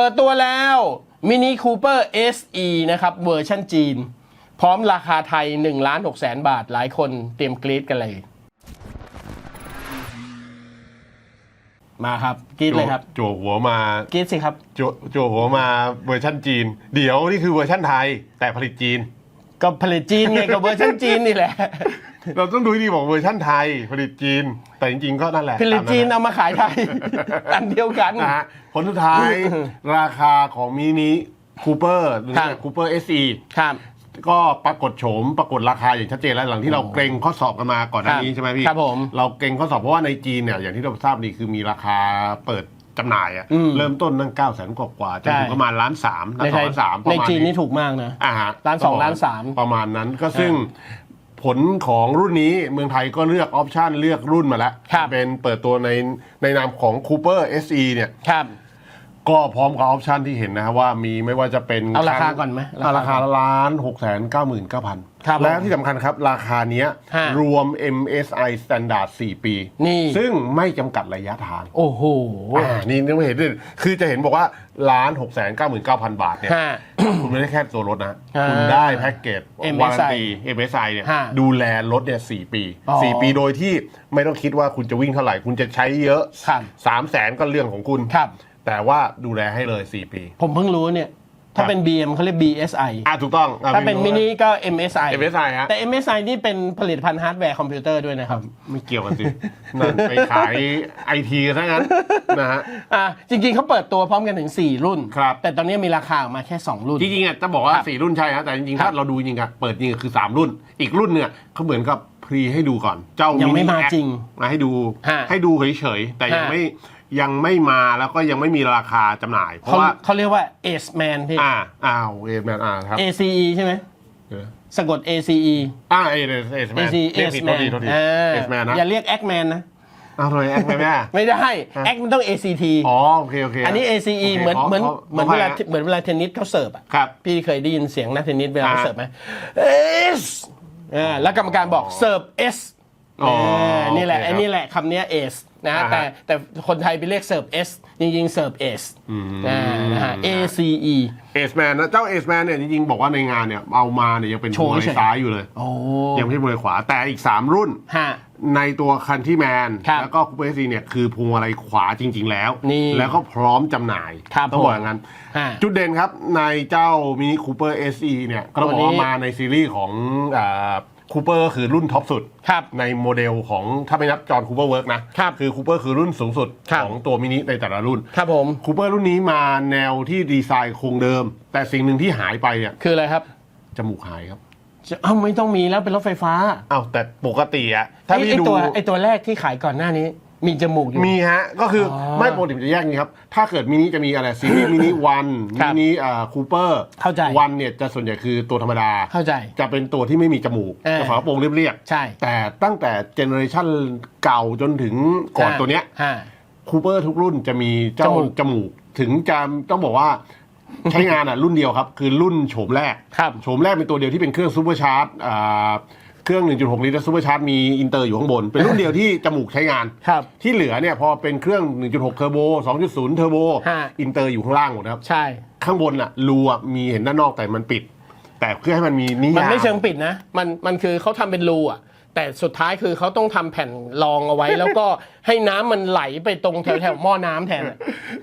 เปิดตัวแล้ว Mini Cooper SE นะครับเวอร์ชันจีน พร้อมราคาไทย1ล้าน6แสนบาทหลายคนเตรียมกรี๊ดกันเลย มาครับกรี๊ดเลยครับโจวหัวมากรี๊ดสิครับ โจโจวหัวมาเวอร์ชันจีน เดี๋ยวนี่คือเวอร์ชันไทย แต่ผลิตจีน ก็ผลิตจีนไงกับเวอร์ชันจีนนี่แหละ เราต้องดูให้ดีบอกเวอร์ชันไทย ผลิตจีน แต่จริงๆก็นั่นแหละผลิตจีนตามเอามาขายไทย อันเดียวกันนะฮะผลสุดท้ายราคาของมินิคูเปอร์หรือครับคูเปอร์เอสซีครับ ก็ปรากฏโฉมปรากฏราคาอย่างชัดเจนแล้วหลังที่เราเกรงข้อสอบกันมาก่อนหน้านี้ครับใช่ไหมพี่ครับผม เราเกรงข้อสอบเพราะว่าในจีนเนี่ยอย่างที่เราทราบดีคือมีราคาเปิด จำหน่ายอะอืม เริ่มต้นตั้งเก้าแสนกว่าๆจนถึงใช่ประมาณล้านสามล้าในนสไทองยล้านสามปในระมาณจีนนี่ถูกมากนะ อ่าฮะล้านสองล้านสาม ประมาณนั้นก็ซึ่งผลของรุ่นนี้เมืองไทยก็เลือกออปชันเลือกรุ่นมาแล้ว ครับ เป็นเปิดตัวในในนามของ Cooper SE เนี่ย ครับ ก็พร้อมกับออปชันที่เห็นนะครับว่ามีไม่ว่าจะเป็นเอาราคาก่อนไหมเอาราคาล้านหกแสนเก้าหมื่นเก้าพันครับและที่สำคัญครับ ราคาเนี้ยฮะ รวม MSI Standard 4 ปี นี่ ซึ่งไม่จำกัดระยะทางโอ้โหอ่านี่นึกไม่เห็นด้วยคือจะเห็นบอกว่าล้านหกแสนเก้าหมื่นเก้าพันบาทเนี่ย ฮะ คุณไม่ได้แค่ตัวรถนะ อ่าคุณได้แพ็กเกจ MSI วารันตี MSI เนี่ยฮะดูแลรถเนี่ยสี่ปีอ๋อสี่ปีโดยที่ไม่ต้องคิดว่าคุณจะวิ่งเท่าไหร่ คุณจะใช้เยอะครับ สามแสนก็เรื่องของคุณ ครับ แต่ว่าดูแลให้เลย 4 ปี ผมเพิ่งรู้เนี่ย ถ้าเป็น BM เขาเรียก BSI อะถูกต้องอะถ้าเป็นมินิก็ MSI MSI ฮะแต่ MSI นี่เป็นผลิตภัณฑ์ฮาร์ดแวร์คอมพิวเตอร์ด้วยนะครับ ไม่เกี่ยวกันสินั่นไปขายไอทีซะงั้นนะฮะอ่าจริงๆเขาเปิดตัวพร้อมกันถึง 4 รุ่น ครับ แต่ตอนนี้มีราคาออกมาแค่ 2 รุ่น จริงๆอะจะบอกว่าครับ4รุ่นใช่ฮะแต่จริงๆครัถ้าบเราดูจริงๆอะเปิดจริงๆคือ 3 รุ่น อีกรุ่นเนี่ยเขาเหมือนกับพรีให้ดูก่อน เจ้ายังไม่ Mini มา X จริง มาให้ดูฮะให้ดูเฉยๆแต่ยังฮะไม่ ยังไม่มาแล้วก็ยังไม่มีราคาจำหน่าย เพเขาราะว่าเขาเรียกว่า Ace Man พี่ อ่าอ้าวเอแมนอ่าครับ ACE ใช่ไหมเออสะกด ACE อ่าเอเอเอสแมน ACE เรียกผิด Ace โทษ Man ทีโทษทีอ่าเอสแมนนะอย่าเรียก Act Man นะ อ้าวทำไมแอคแมนไม่ได้ไม่ได้ฮะ Act มันต้อง ACT อ๋อโอเคโอเคอันนี้ ACE โคเหมือนขเหมือนขเหมือนขเวลาให้ะเหมือนเวลาเทนนิสเขาเสิร์ฟอะ ครับ พี่เคยได้ยินเสียงนักเทนนิสเวลาเขาอ่า เสิร์ฟไหมเอสอ่าแล้วกรรมการบอกเสิร์ฟเอสอ๋อ นี่แหละโอเคไอ้นี่แหละคำเนี้เอสนะฮะอ่าฮะแต่แต่คนไทยไปเรียกเสิร์ฟเอสจริงๆเสิร์ฟเอสนะฮะ A C E เอสแมนนะเจ้าเอสแมนเนี่ยจริงๆ บอกว่าในงานเนี่ยเอามาเนี่ยยังเป็นโชมืว์อเฉยซ้ายอยู่เลยโอ้ยังไม่ใช่มือขวาแต่อีก 3 รุ่นฮะในตัวคันที่แมนครับแล้วก็คูเปอร์ซีเนี่ยคือพวงมาลัยขวาจริง ๆ แล้วนี่แล้วก็พร้อมจำหน่ายครับต้องบอกอย่างนั้นฮะจุดเด่นครับในเจ้ามินิคูเปอร์ SE เนี่ยก็ต้องบอกตัวนี้ว่ามาในซีรีส์ของ คูเปอร์ก็คือรุ่นท็อปสุด ครับ ในโมเดลของถ้าไม่นับจอห์นคูเปอร์เวิร์กนะครับคือคูเปอร์คือรุ่นสูงสุดครับ ของตัวมินิในแต่ละรุ่นครับผมคูเปอร์รุ่นนี้มาแนวที่ดีไซน์คงเดิม แต่สิ่งหนึ่งที่หายไปเนี่ยคืออะไรครับจมูกหายครับจะเอ้าไม่ต้องมีแล้วเป็นรถไฟฟ้าอ้าวแต่ปกติอะถ้าไอ้พี่ไอ้ดูตัวไอ้ตัวแรกที่ขายก่อนหน้านี้ มีจมูกอยู่ มีฮะ ก็คือออไม่ปกติมันจะแยกอย่างนี้ครับ ถ้าเกิดมินิจะมีอะไรซีรีส์มินิวันครัมิบนิอ่าคูเปอร์เข้าใจ วันเนี่ยจะส่วนใหญ่คือตัวธรรมดา เข้าใจ จะเป็นตัวที่ไม่มีจมูกเออ จะฝากระโปรงเรียบใช่ๆแต่ตั้งแต่เจเนอเรชันเก่าจนถึงก่อนตัวเนี้ยฮะคูเปอร์ทุกรุ่นจะมีเจ้าจมูกจมูก ถึงจะต้องบอกว่าใช้งานอะรุ่นเดียวครับ คือรุ่นโฉมแรกครับ โฉมแรกเป็นตัวเดียวที่เป็นเครื่องซูเปอร์ชาร์จอ่า เครื่อง 1.6 ลิตรซูเปอร์ชาร์จมีอินเตอร์อยู่ข้างบน เป็นรุ่นเดียวที่จมูกใช้งาน ครับ ที่เหลือเนี่ยพอเป็นเครื่อง 1.6 เทอร์โบ 2.0 เทอร์โบ ฮะ อินเตอร์อยู่ข้างล่างหมดนะครับ ใช่ ข้างบนอะรูอะมีเห็นด้านนอกแต่มันปิด แต่เพื่อให้มันมีนิยาม มันไม่เชิงปิดนะ มันมันคือเขาทำเป็นรูอะ แต่สุดท้ายคือเขาต้องทำแผ่นรองเอาไว้ แล้วก็ให้น้ำมันไหลไปตรงแถวแถวๆหม้อน้ำแทนอะ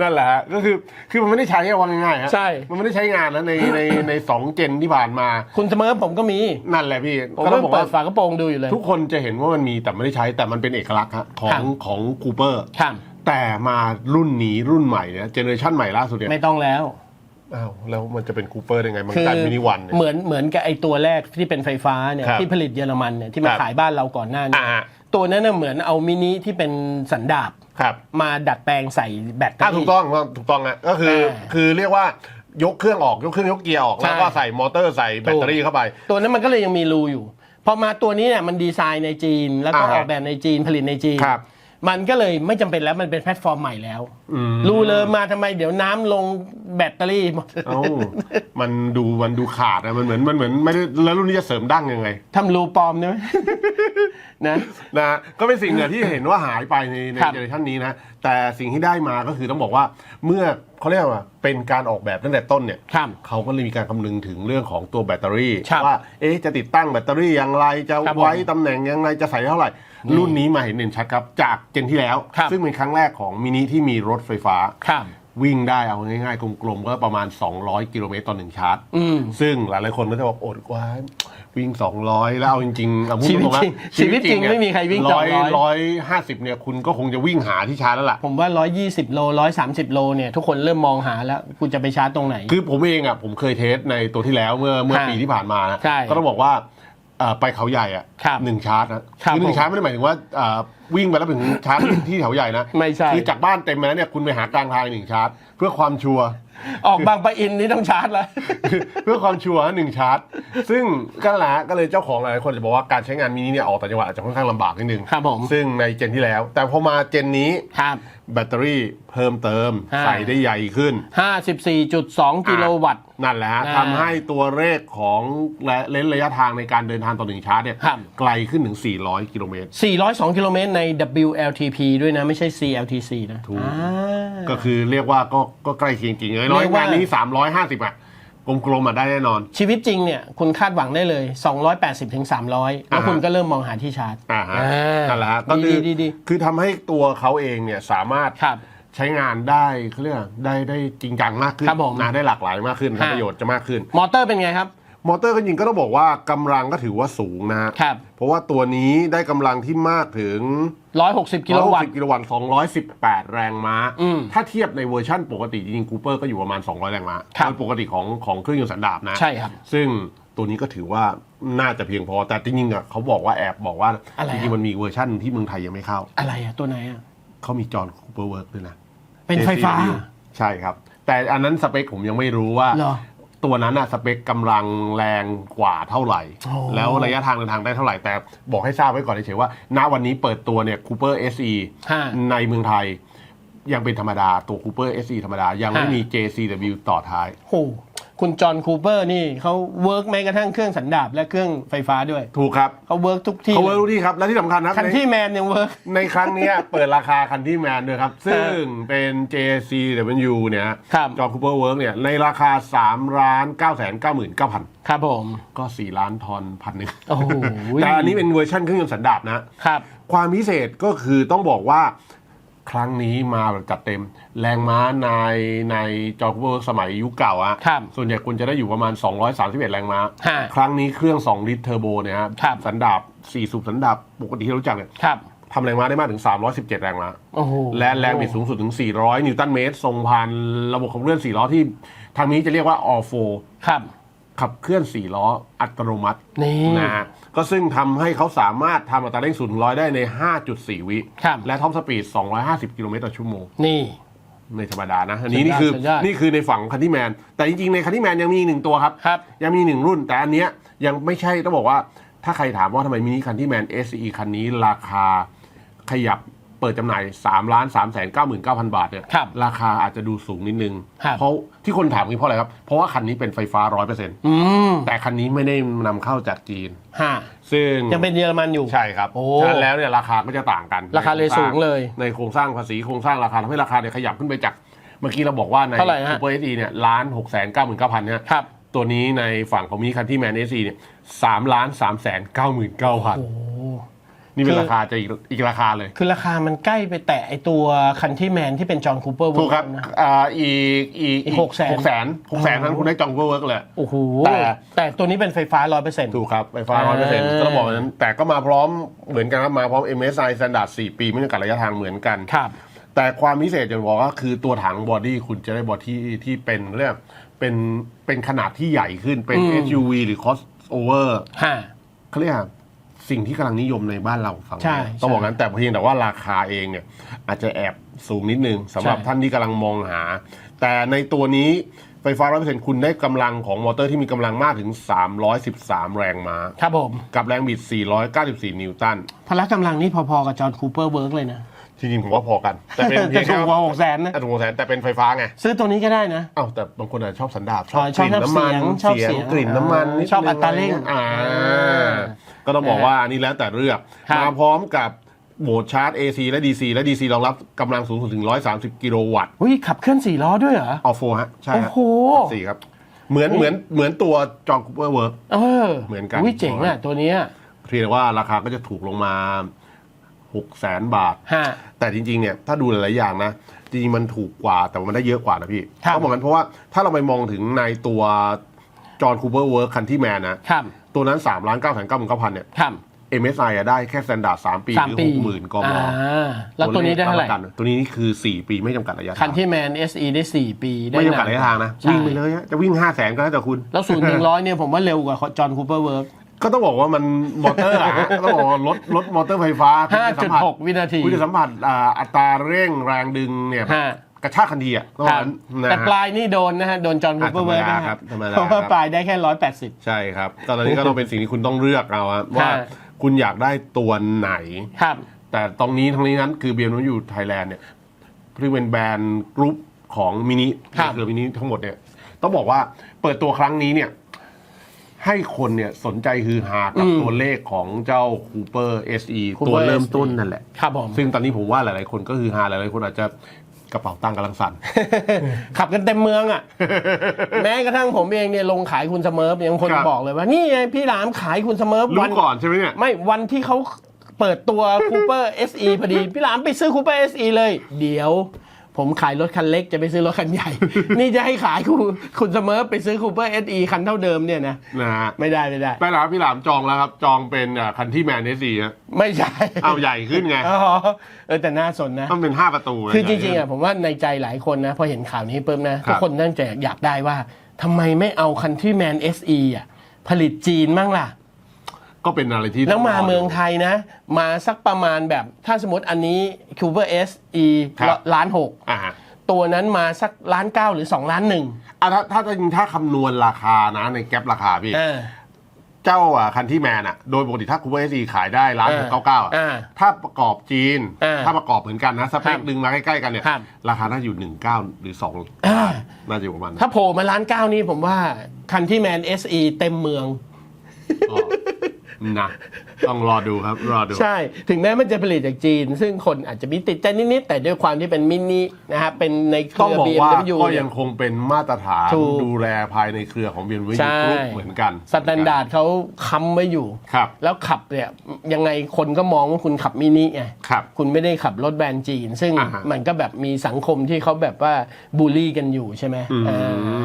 นั่นแหละฮะก็คือคือมันไม่ได้ใช้อะว่าง่ายๆฮะใช่ มันไม่ได้ใช้งานแล้วในในในสองเจนที่ผ่านมา คุณเสมอผมก็มีนั่นแหละพี่ผมก็ก็ต้องบอกเปิว่าดฝากระโปรงดูอยู่เลย ทุกคนจะเห็นว่ามันมีแต่ไม่ได้ใช้แต่มันเป็นเอกลักษณ์ฮะขอครังบของคูเปอร์ครับแต่มารุ่นนี้รุ่นใหม่เนี่ยเจเนอเรชันใหม่ล่าสุดเนี่ยไม่ต้องแล้ว อ้าวแล้วมันจะเป็นคูเปอร์ได้ไง มันคืกลายเป็นมินิวันเนี่ย เหมือนเหมือนกับไอตัวแรกที่เป็นไฟฟ้าเนี่ยครับที่ผลิตเยอรมันเนี่ยที่มาครับ ขายบ้านเราก่อนหน้านี้อ่าฮะตัวนั้นน่ะเหมือนเอามินิที่เป็นสันดาบครับมาดัดแปลงใส่แบตเตออะรี่ถูกต้องถูกต้องอะก็คือเออคือเรียกว่ายกเครื่องออกยกเครื่องยกเกียร์ออก ใช่ แล้วก็ใส่มอเตอร์ใส่แบตเตอรี่เข้าไป ตัวนั้นมันก็เลยยังมีรูอยู่ พอมาตัวนี้เนี่ยมันดีไซน์ในจีนแล้วก็อ่าฮะออกแบบในจีนผลิตในจีน ครับ มันก็เลยไม่จำเป็นแล้วมันเป็นแพลตฟอร์มใหม่แล้วอืม รูเลยมาทำไมเดี๋ยวน้ำลงแบตเตอรี่หมดเอ้ามันดูมันดูขาดอะมันเหมือนมันเหมือนไม่ได้แล้วรุ่นนี้จะเสริมดั้งยังไง ทำรูปลอมได้ไหม นะ นะฮะก็เป็นสิ่งเนี่ยที่เห็นว่าหายไปในในครับเจเนอเรชันนี้นะแต่สิ่งที่ได้มาก็คือต้องบอกว่าเมื่อเขาเรียกว่าเป็นการออกแบบตั้งแต่ต้นเนี่ยครับเขาก็เลยมีการคำนึงถึงเรื่องของตัวแบตเตอรี่ ครับว่าเอ๊ะจะติดตั้งแบตเตอรี่อย่างไรจะครับผมไว้ตำแหน่งยังไงจะใส่เท่าไหร่รุ่นนี้มาเห็นเด่นชัดครับ จากเจนที่แล้วครับซึ่งเป็นครั้งแรกของมินิที่มีรถไฟฟ้าครับวิ่งได้เอาง่ายๆ กลมๆ ก็ประมาณ 200 กิโลเมตรต่อหนึ่งชาร์จอืมซึ่งหลายๆคนก็จะบอกโอดกว่าวิ่ง 200 แล้วเอาจริงๆเอาพูดชีวิตตรงๆนะจริงชีวิตจริงไม่มีใครวิ่งร้อย200ร้อยห้าสิบเนี่ยคุณก็คงจะวิ่งหาที่ชาร์จแล้วล่ะ ผมว่า 120 โล 130 โลเนี่ยทุกคนเริ่มมองหาแล้วคุณจะไปชาร์จตรงไหน คือผมเองอะผมเคยเทสในตัวที่แล้วเมื่อเมื่อฮะปีที่ผ่านมานะใช่ก็ต้องบอกว่าเอ่อไปเขาใหญ่อะครับหนึ่งชาร์จนะครับอหนึ่ผงมชาร์จไม่ได้หมายถึงว่าเอ่อวิ่งไปแล้วถึงชาร์จ ที่แถวใหญ่นะไม่ใช่ คือจากบ้านเต็มไปแล้วเนี่ยคุณไปหากลางทางอีกหนึ่งชาร์จ เพื่อความชัวร์ ออกบางปะอินนี่ต้องชาร์จแล้ว เพื่อความชัวร์หนึ่งชาร์จ ซึ่งก็นั่นแหละก็เลยเจ้าของหลายคนจะบอกว่าการใช้งานมินิเนี่ยออกต่างจังหวัดอาจจะค่อนข้างลำบากนิดนึงครับผมซึ่งในเจนที่แล้ว แต่พอมาเจนนี้ครับแบตเตอรี่เพิ่มเติมฮะใส่ได้ใหญ่ขึ้น 54.2 กิโลวัตต์ นั่นแหละฮะอ่าทำให้ตัวเลขของและเลนส์ระยะทางในการเดินทางต่อหนึ่งชาร์จเนี่ยครับไกลขึ้นถึง 400 กิโลเมตร 402 กิโลเมตรใน WLTP ด้วยนะ ไม่ใช่ CLTC นะถูกอ่าก็คือเรียกว่าก็ก็ใกล้เคียงจริงเลยน้อยเรียกว่า งานนี้ 350อะกลมๆอะได้แน่นอน ชีวิตจริงเนี่ยคุณคาดหวังได้เลย 280ถึง300 แล้วอ่าฮะ คุณก็เริ่มมองหาที่ชาร์จอ่าฮะอ่านั่นแหละฮะก็ดีคือดีดีคือทำให้ตัวเขาเองเนี่ยสามารถ ครับ ใช้งานได้เขาเรียกว่าได้ได้จริงจังมากขึ้นครับผมนะได้หลากหลายมากขึ้นฮะประโยชน์จะมากขึ้น มอเตอร์เป็นไงครับ มอเตอร์ก็จริงก็ต้องบอกว่ากำลังก็ถือว่าสูงนะฮะครับ เพราะว่าตัวนี้ได้กำลังที่มากถึง 160 กิโลวัตต์160กิโลวัตต์218 แรงม้าอืมถ้าเทียบในเวอร์ชั่นปกติจริงๆคูเปอร์ก็อยู่ประมาณ 200 แรงม้าครับโดยปกติของของเครื่องยนต์สันดาปนะ ใช่ครับ ซึ่งตัวนี้ก็ถือว่าน่าจะเพียงพอแต่จริงๆอะเขาบอกว่าแอบบอกว่าอะไรจอะริงๆมันมีเวอร์ชั่นที่เมืองไทยยังไม่เข้า อะไรอะตัวไหนอะเขามีจอห์นคูเปอร์เวิร์กด้วยนะเป็นไฟฟ้า JCW ใช่ครับ แต่อันนั้นสเปคผมยังไม่รู้ว่าเหรอ ตัวนั้นอะสเปคกำลังแรงกว่าเท่าไหร่โอ้แล้วระยะทางเดินทางได้เท่าไหร่ แต่บอกให้ทราบไว้ก่อนเฉยๆว่า ณวันนี้เปิดตัวเนี่ยคูเปอร์ SE ฮะในเมืองไทย ยังเป็นธรรมดาตัวคูเปอร์ SE ธรรมดา ยังไม่ฮะมี JCW ต่อท้ายโหคุณจอห์นคูเปอร์นี่เขาเวิร์กแม้กระทั่งเครื่องสันดาปและเครื่องไฟฟ้าด้วยถูกครับเขาเวิร์กทุกที่เขาเวิร์กรู้ที่ครับ และที่สำคัญนะคันที่แมนยังเวิร์กในครั้งเนี้ย เปิดราคาคันที่แมนด้วยครับ ซึ่งเป็น JCW เนี่ยครับจอคูเปอร์เวิร์กเนี่ยในราคา3ล้าน9แสน9หมื่น9พันครับผมก็ 4 ล้านทอนพันหนึ่งโอ้โหแต่อันนี้เป็นเวอร์ชันเครื่องยนต์สันดาปนะครับความความพิเศษก็คือต้องบอกว่า ครั้งนี้มาแบบจัดเต็ม แรงม้าในในจอคูเปอร์สมัยยุคเก่าอะครับส่วนใหญ่คุณจะได้อยู่ประมาณ 231 แรงม้า ฮะครั้งนี้เครื่อง 2 ลิตรเทอร์โบเนี่ยฮะครับ สันดาป4สูบสันดาปปกติที่เรารู้จักเนี่ยครับ ทำแรงม้าได้มากถึง 317 แรงม้า โอ้โห และแรงบิดสูงสุดถึง 400 นิวตันเมตรส่งผ่านระบบขับเคลื่อน4ล้อที่ ทางนี้จะเรียกว่า all four ครับ ขับเคลื่อน 4 ล้ออัตโนมัตินี่นะฮะก็ซึ่งทำให้เขาสามารถทำอัตราเร่งศูนย์ถึงร้อยได้ใน 5.4 วิ ครับ และท็อปสปีด 250 กิโลเมตรต่อชั่วโมง นี่ ในธรรมดานะ อันนี้นี่คือสุดยอด นี่คือในฝั่งคันที่แมน แต่จริงๆ ในคันที่แมนยังมีอีกหนึ่งตัวครับ ครับ ยังมีหนึ่งรุ่นแต่อันเนี้ยยังไม่ใช่ต้องบอกว่าถ้าใครถามว่าทำไมมินิคันที่แมน SE คันนี้ราคาขยับ เปิดจำหน่าย3ล้าน3แสน9 9 0 0 0 บาทเนี่ยครับราคาอาจจะดูสูงนิดนึง ครับ เพราะที่คนถามคือเพราะอะไรครับ เพราะว่าคันนี้เป็นไฟฟ้า 100%อืมแต่คันนี้ไม่ได้นำเข้าจากจีน ฮะซึ่ง ยังเป็นเยอรมันอยู่ ใช่ครับโอ้ฉะนั้นแล้วเนี่ยราคาก็จะต่างกันราคาเลยสูงเลยในโครงสร้างภาษีโครงสร้างราคาทำให้ราคาเนี่ยขยับขึ้นไปจาก เมื่อกี้เราบอกว่าในเท่าไหร่ฮะ ซูเปอร์เอสีเนี่ยล้านหกแสนเก้าหมื่นเก้าพันเนี่ยครับ ตัวนี้ในฝั่งของมินิคันที่แมนเอซีเนี่ยสามล้านสามแสนเก้าหมื่นเก้าพันโอ้ นี่เป็นคือราคาจะอีกอีกราคาเลย คือราคามันใกล้ไปแตะไอตัวคันที่แมนที่เป็นจอห์นคูเปอร์ถูกครับนะ อ่าอีกอีกอีก600,000หกแสนหกแสนนั้นคุณได้จองเวิร์กเลย โอ้โหแต่ แต่ตัวนี้เป็นไฟฟ้าร้อยเปอร์เซ็นต์ ถูกครับไฟฟ้าร้อยเปอร์เซ็นต์อ่าก็ต้องบอกอย่างนั้นแต่ก็มาพร้อมเหมือนกันครับมาพร้อม MSI Standard 4 ปี ไม่จำกัดระยะทางเหมือนกัน ครับ แต่ความพิเศษจะบอกก็คือตัวถังบอดี้คุณจะได้บอดี้ที่เป็นเรียกเป็นเป็นขนาดที่ใหญ่ขึ้นเป็นอืม SUV หรือ crossover ฮะเขาเรียกว่า สิ่งที่กำลังนิยมในบ้านเราฝั่งใช่นี้ต้องบอกงั้นแต่เพียงแต่ว่าราคาเองเนี่ยอาจจะแอบสูงนิดนึงสำหรับใช่ ท่านที่กำลังมองหา แต่ในตัวนี้ไฟฟ้า 100%คุณได้กำลังของมอเตอร์ที่มีกำลังมากถึง 313 แรงม้า ครับผม กับแรงบิด 494 นิวตัน พละกำลังนี่พอๆกับจอห์นคูเปอร์เวิร์กเลยนะจริงๆผมว่าพอกัน แต่เป็นเพีแต่ยงถูแค่กกว่าหกแสนนะแต่ถูกกว่าแสนแต่เป็นไฟฟ้าไง ซื้อตัวนี้ก็ได้นะ อ้าวแต่บางคนอาจจะชอบสันดาปชอ๋อบอกลิ่นน้ำมันชอบเสียงกลิ่นน้ำมันนิดชอบนึอัตราเร่งอ่าอ่า ก็ต้องบอกว่าอันนี้แล้วแต่เลือกครับ มาพร้อมกับโหมดชาร์จ AC และ DC และ DC รองรับกำลังสูงสุดถึง 130 กิโลวัตต์อุ้ยขับเคลื่อนสี่ล้อด้วยเหรอ ออโฟฮะ ใช่ครับโอ้โห สี่ครับ เหมือนเหมือนเหมือนตัวจอห์นคูเปอร์เวิร์ก เออเหมือนกัน อุ้ยเจ๋งอะตัวเนี้ยเพียงแต่ว่าราคาก็จะถูกลงมา6แสนบาท ฮะ แต่จริงๆ เนี่ยถ้าดูหลายๆอย่างนะ จริงๆ มันถูกกว่าแต่มันได้เยอะกว่านะพี่ครับต้องบอกกันเพราะว่าถ้าเราไปมองถึงในตัวจอห์นคูเปอร์เวิร์กคันที่แมนนะครับ ตัวนั้น3ล้าน9แสน9 9 9พันเนี่ยครับ MSI อะได้แค่สแตนดาร์ด3ปีสามหรือปี60,000กมอ่าแล้วตัวนี้ได้เท่าไหร่ ตัวลขบประกันตัวนี้นี่คือ 4 ปีไม่จำกัดระยะคัทานงที่แมน SE ได้ 4 ปีได้ไม่จำกัดระยะทางนะใช่วิ่งไปเลยฮะจะวิ่ง 5 0 0แสนก็แล้วแต่คุณ แล้วศูนย์ถึงร้อยเนี่ยผมว่าเร็วกว่าจอห์นคูเปอร์เวิร์กก็ต้องบอกว่ามันมอเตอร์อะฮะต้องบอกว่ารถรถมอเตอร์ไฟฟ้าคุณจะสัมผัส5.6 วินาทีคุณจะสัมผัสอ่าอัตราเร่งแรงดึงเนี่ยฮะ กระชากคันทีอะต้องคบอรักบนั้นนะแต่ฮะปลายนี่โดนนะฮะ โดนจอห์นคูเปอร์เวิร์กธรรมนะดาครัฮะบธรรมดาเพราะว่าครับ ปลายได้แค่ร้อยแปดสิบ ใช่ครับ ตอนนี้ก็ต้องเป็นสิ่งที่คุณต้องเลือกเอาฮะว่าฮะคุณอยากได้ตัวไหน ครับ แต่ตรงนี้ทั้งนี้นั้นคือเบียร์นอยู่ไทยแลนด์เนี่ยที่เป็นแบรนด์กรุ๊ปของมินิครับคือมินิทั้งหมดเนี่ย ต้องบอกว่าเปิดตัวครั้งนี้เนี่ย ให้คนเนี่ยสนใจฮือฮากับตัวเลขของเจ้า Cooper SE ตัวเริ่มต้นนั่นแหละ ครับผม ซึ่งตอนนี้ผมว่าหลาย ๆ คนก็คือฮาหลาย ๆ คนอาจจะ กระเป๋าตังค์กำลังสั่น ขับกันเต็มเมืองอะ แม้กระทั่งผมเองเนี่ยลงขายคุณเสเมิร์ฟยังคนครับ บอกเลยว่า นี่ไงพี่หลามขายคุณเสเมิร์ฟรู้วันก่อนใช่ไหมเนี่ย ไม่วันที่เขาเปิดตัว Cooper SE พอดี พี่หลามไปซื้อ Cooper SE เลย เดี๋ยว ผมขายรถคันเล็กจะไปซื้อรถคันใหญ่ นี่จะให้ขายคุณคุณเสเมิร์ฟไปซื้อ Cooper SE คันเท่าเดิมเนี่ยนะนะฮะไม่ได้ไม่ได้ ไปแล้วพี่หลามจองแล้วครับ จองเป็นอ่าคันที่แมนเอสีฮะไม่ใช่เอาใหญ่ขึ้นไงอ๋อเออแต่น่าสนนะ ต้องเป็นห้าประตูนะคือจริงๆอะผมว่าในใจหลายคนนะ พอเห็นข่าวนี้ปุ๊บนะครัทุบกคนตั้งใจอยากได้ว่าทำไมไม่เอาคันที่แมน SE อะผลิตจีนมั่งล่ะ ก็เป็นอะไรที่แล้วมาต้รเมืองไทยนะ มาสักประมาณแบบถ้าสมมติอันนี้ Cooper SE ครับ ล้านหกอ่าตัวนั้นมาสักล้านเก้าหรือ2ล้านหนึ่งอะถ้าถ้าจริงๆถ้าคำนวณราคานะในแก๊ปราคาพี่ เออ เจ้าอะคันที่แมนอะโดยปกติถ้าคูเปอร์เอสีขายได้ร้านเอหอกเก้าเก้าอะอ่าถ้าประกอบจีนเออถ้าประกอบเหมือนกันนะสเปครัคบดึงมาใกล้ๆกันเนี่ยครับราคาน่าจะอยู่หนึ่งเก้าหรือสองอ่า น่าจะอยู่ประมาณนั้นถ้าโผล่มาล้านเก้านี่ผมว่าคันที่แมน SE เต็มเมืองก็ นะต้องรอดูครับรอดู ใช่ ถึงแม้มันจะผลิตจากจีน ซึ่งคนอาจจะมีติดใจนิดๆแต่ด้วยความที่เป็นมินินะครับเป็นในเคต้องรือบอก BMW ว่าก็เนี่ยังคงเป็นมาตรฐานถูก ดูแลภายในเครือของเบียนวิใช่กรุ๊ปเหมือนกันสแตนดาร์ดเขาค้ำไว้อยู่ ครับ แล้วขับเนี่ยยังไงคนก็มองว่าคุณขับมินิไงครับ คุณไม่ได้ขับรถแบรนด์จีน ซึ่งอ่าฮะมันก็แบบมีสังคมที่เขาแบบว่าบูลลี่กันอยู่ใช่ไหมอืมอ่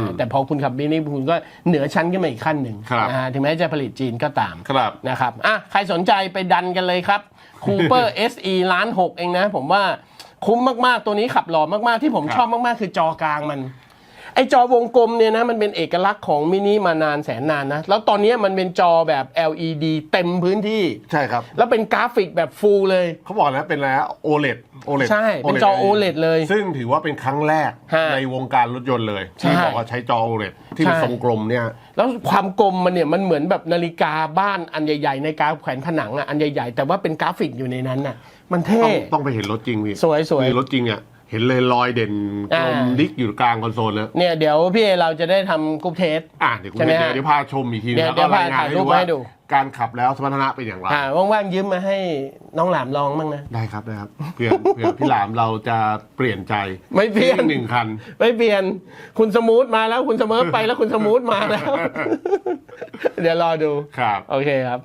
าแต่พอคุณขับมินิคุณก็เหนือชั้นขึ้นมาอีกขั้นหนึ่งครับ นะฮะถึงแม้จะผลิตจีนก็ตาม ครับนะครับอะใครสนใจไปดันกันเลยครับ Cooper SE ล้านหกเองนะ ผมว่าคุ้มมากๆ ตัวนี้ขับหล่อมากๆ ที่ผมครับชอบมากๆ คือจอกลางมัน ไอจอวงกลมเนี่ยนะมันเป็นเอกลักษณ์ของมินิมานานแสนนานนะ แล้วตอนนี้มันเป็นจอแบบ LED เต็มพื้นที่ ใช่ครับ แล้วเป็นกราฟิกแบบฟูลเลย เขาบอกนะเป็นอะไรโอเลดโอเลดใช่ เป็นจอ OLED เลย ซึ่งถือว่าเป็นครั้งแรกฮะในวงการรถยนต์เลย ที่ใช่บอกว่าใช้จอโอเลดที่เป็นใช่ทรงกลมเนี่ย แล้วความกลมมันเนี่ยมันเหมือนแบบนาฬิกาบ้านอันใหญ่ๆ ในกราฟแขวนผนังอะอันใหญ่ๆ แต่ว่าเป็นกราฟิกอยู่ในนั้นน่ะมันเท่ต้องต้องไปเห็นรถจริงพี่สวยสวยมีรถจริงอะ เห็นเลยรอยเด่นกลมอ่าดิกอยู่กลางคอนโซลเลยเนี่ยเดี๋ยวพี่เอเราจะได้ทำกรุ๊ปเทสอะเดี๋ยวคุณใช่ไหมเดี๋ยวฮะเดี๋ยวพาชมอีกทีเดี๋ยวแล้วเดี๋ก็ยวรายงานถ่ายให้รูดูปว่าให้ดูการขับแล้วสมรรถนะเป็นอย่างไรอ่าว่างๆยืมมาให้น้องหลามลองบ้างนะ ได้ครับได้ครับเผื่อเผื่อพี่หลามเราจะเปลี่ยนใจ ไม่เปลี่ยนอีกหนึ่งคัน ไม่เปลี่ยนคุณสมูทมาแล้วคุณเสมอไปแล้วคุณสมูทมาแล้ว เดี๋ยวรอดูครับโอเคครับ